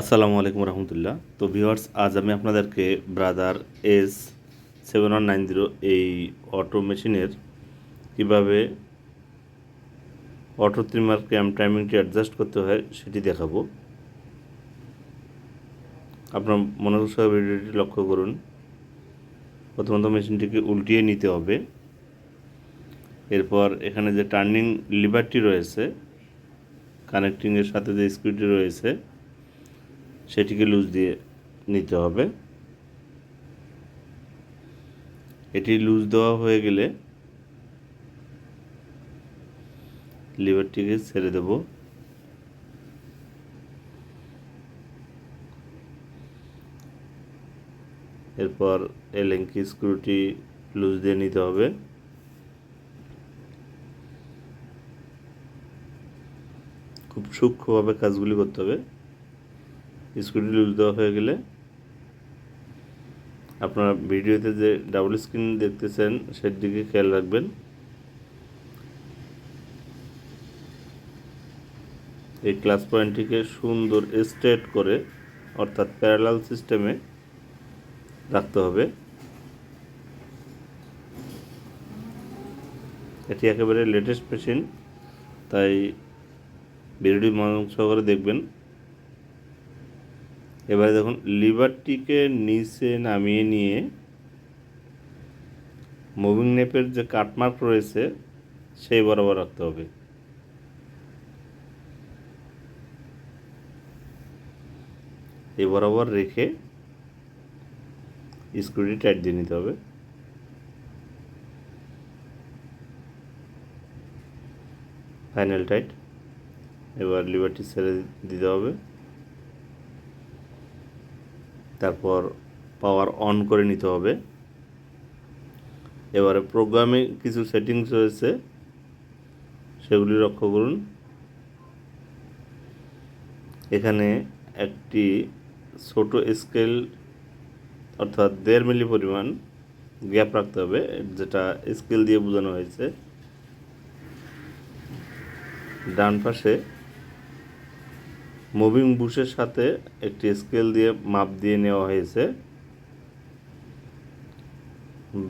আসসালামু আলাইকুম রহমতুল্লাহ। তো ভিউয়ার্স, আজ আমি আপনাদেরকে Brother S seven one nine zero এই অটো মেশিনের কীভাবে অটো ট্রিমার ক্যাম টাইমিংটি অ্যাডজাস্ট করতে হয় সেটি দেখাবো। আপনার মনোযোগ সহ ভিডিওটি লক্ষ্য করুন। প্রথমত মেশিনটিকে উল্টিয়ে নিতে হবে। এরপর এখানে যে টার্নিং লিভারটি রয়েছে কানেক্টিংয়ের সাথে যে স্ক্রুটি রয়েছে সেটিকে লুজ দিয়ে নিতে হবে। এটি লুজ দেওয়া হয়ে গেলে লিভারটিকে ছেড়ে দেব। এরপর এলেঙ্কি স্ক্রুটি লুজ দিয়ে নিতে হবে। খুব সূক্ষ্মভাবে কাজগুলি করতে হবে। স্ক্রুটি লুজ দেওয়া হয়ে গেলে আপনারা ভিডিওতে যে ডাবল স্ক্রিন দেখতেছেন সেদিকে খেয়াল রাখবেন। এই ক্লাস পয়েন্টটিকে সুন্দর স্ট্রেট করে, অর্থাৎ প্যারালাল সিস্টেমে রাখতে হবে। এটি একেবারে লেটেস্ট মেশিন তাই ভিডিওটি মনোযোগ সহকারে দেখবেন। এবারে দেখুন, লিভারটিকে নিচে নামিয়ে নিয়ে মুভিং নেপের যে কাটমার্ক রয়েছে, সেই বরাবর রাখতে হবে। এই বরাবর রেখে স্ক্রুটি টাইট দিয়ে নিতে হবে। ফাইনাল টাইট, এবার লিভারটি ছেড়ে দিতে হবে। তারপর পাওয়ার অন করে নিতে হবে। এবারে প্রোগ্রামে কিছু সেটিংস রয়েছে, সেগুলি লক্ষ্য করুন। এখানে একটি ছোট স্কেল অর্থাৎ দেড় মিলি পরিমাণ গ্যাপ রাখতে হবে, যেটা স্কেল দিয়ে বোঝানো হয়েছে। ডান পাশে মুভিং বুশের সাথে একটি স্কেল দিয়ে মাপ দিয়ে নেওয়া হয়েছে।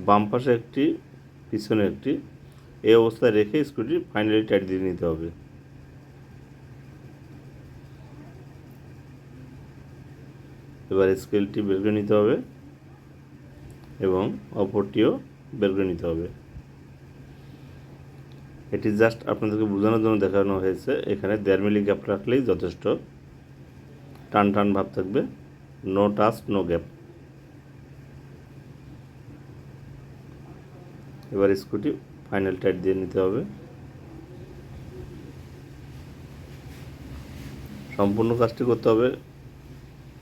বাম পাশে একটি, পিছনে একটি। এই অবস্থায় রেখে স্ক্রুটি ফাইনালি টাইট দিয়ে নিতে হবে। এবার স্কেলটি বের করে নিতে হবে এবং অপরটিও বের করে নিতে হবে। এটি জাস্ট আপনাদেরকে বোঝানোর জন্য দেখানো হয়েছে। এখানে দেড় মিলি গ্যাপ রাখলেই যথেষ্ট। টান টান ভাব থাকবে। No touch no gap. এবার স্কুটি ফাইনাল টাইট দিয়ে নিতে হবে। সম্পূর্ণ কাজটি করতে হবে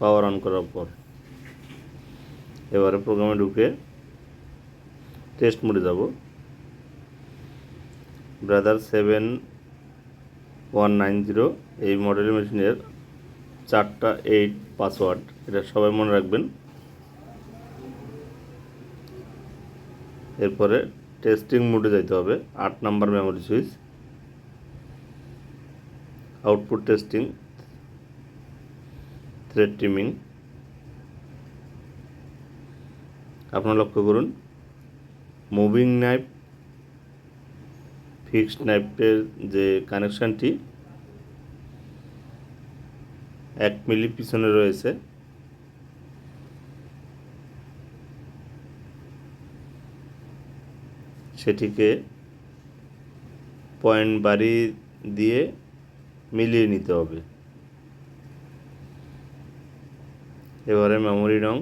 পাওয়ার অন করার পর। এবারে প্রোগ্রামে ঢুকে টেস্ট মোডে যাব। Brother seven one nine zero এই মডেল মেশিনের চারটা এইট পাসওয়ার্ড। এটা সবাই মনে রাখবেন। এরপরে টেস্টিং মোডে যাইতে হবে। আট number memory switch. Output testing. Thread timing. আপনারা লক্ষ্য করুন। মুভিং নাইফ ফিক্সড নাইফের যে কানেকশানটি, এক মিলি পিছনে রয়েছে। সেটিকে পয়েন্ট বাড়ি দিয়ে মিলিয়ে নিতে হবে। এবারে মেমোরি রং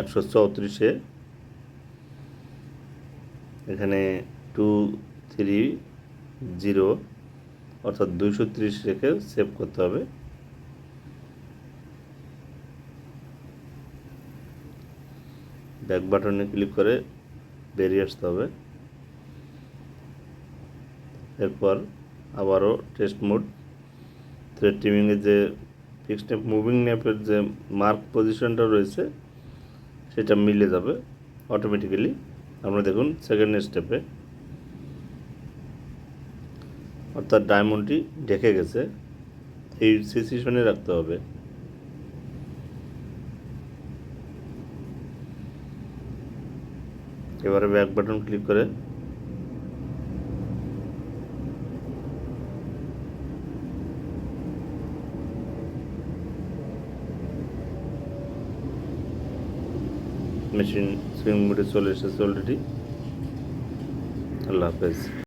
একশো চৌত্রিশে। এখানে টু থ্রি জিরো অর্থাৎ দুইশো ত্রিশ রেখে সেভ করতে হবে। ব্যাক বাটনে ক্লিক করে বেরিয়ে আসতে হবে। এরপর আবারও টেস্ট মোড থ্রেড টিমিংয়ের যে ফিক্সড মুভিং ন্যাপের যে মার্ক পজিশনটা রয়েছে সেটা মিলে যাবে অটোমেটিক্যালি আমরা দেখুন সেকেন্ড স্টেপে অর্থাৎ ডায়মন্ডটি ঢেকে গেছে। এই সিচুয়েশনে রাখতে হবে। এবারে ব্যাক বাটন ক্লিক করে মেশিন সুইং মোডে চলে এসেছে অলরেডি আল্লাহ হাফেজ।